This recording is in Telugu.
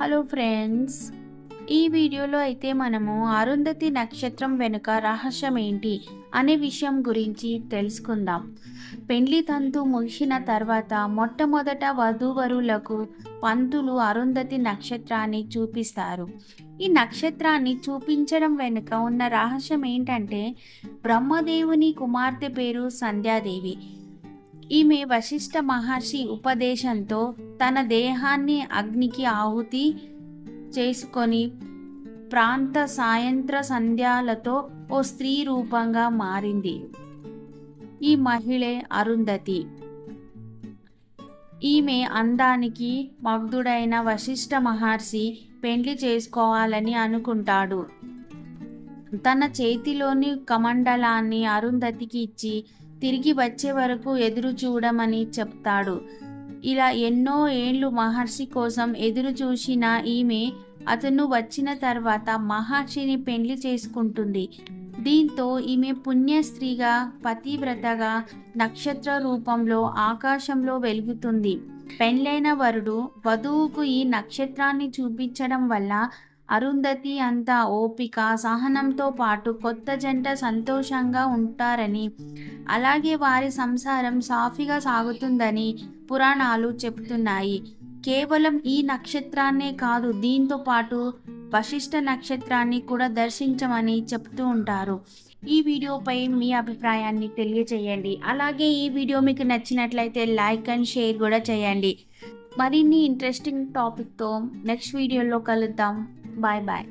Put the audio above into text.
హలో ఫ్రెండ్స్ ఈ వీడియోలో అయితే మనము అరుంధతి నక్షత్రం వెనుక రహస్యం ఏంటి అనే విషయం గురించి తెలుసుకుందాం. పెండ్లి తంతు ముగిసిన తర్వాత మొట్టమొదట వధూవరులకు పంతులు అరుంధతి నక్షత్రాన్ని చూపిస్తారు. ఈ నక్షత్రాన్ని చూపించడం వెనుక ఉన్న రహస్యం ఏంటంటే బ్రహ్మదేవుని కుమార్తె పేరు సంధ్యాదేవి. ఈమె వశిష్ఠ మహర్షి ఉపదేశంతో తన దేహాన్ని అగ్నికి ఆహుతి చేసుకొని ప్రాంత సాయంత్ర సంధ్యాలతో ఓ స్త్రీ రూపంగా మారింది. ఈ మహిళే అరుంధతి. ఈమె అందానికి మగ్ధుడైన వశిష్ఠ మహర్షి పెండ్లి చేసుకోవాలని అనుకుంటాడు. తన చేతిలోని కమండలాన్ని అరుంధతికి ఇచ్చి తిరిగి వచ్చే వరకు ఎదురు చూడమని చెప్తాడు. ఇలా ఎన్నో ఏళ్ళు మహర్షి కోసం ఎదురు చూసిన ఈమె అతను వచ్చిన తర్వాత మహర్షిని పెళ్ళి చేసుకుంటుంది. దీంతో ఈమె పుణ్య స్త్రీగా పతివ్రతగా నక్షత్ర రూపంలో ఆకాశంలో వెలుగుతుంది. పెళ్ళైన వరుడు వధువుకు ఈ నక్షత్రాన్ని చూపించడం వల్ల అరుంధతి అంతా ఓపిక సహనంతో పాటు కొత్త జంట సంతోషంగా ఉంటారని అలాగే వారి సంసారం సాఫీగా సాగుతుందని పురాణాలు చెబుతున్నాయి. కేవలం ఈ నక్షత్రాన్నే కాదు దీంతో పాటు వశిష్ఠ నక్షత్రాన్ని కూడా దర్శించమని చెప్తూ ఉంటారు. ఈ వీడియోపై మీ అభిప్రాయాన్ని తెలియచేయండి. అలాగే ఈ వీడియో మీకు నచ్చినట్లయితే లైక్ అండ్ షేర్ కూడా చేయండి. మరిన్ని ఇంట్రెస్టింగ్ టాపిక్తో నెక్స్ట్ వీడియోలో కలుద్దాం. Bye bye.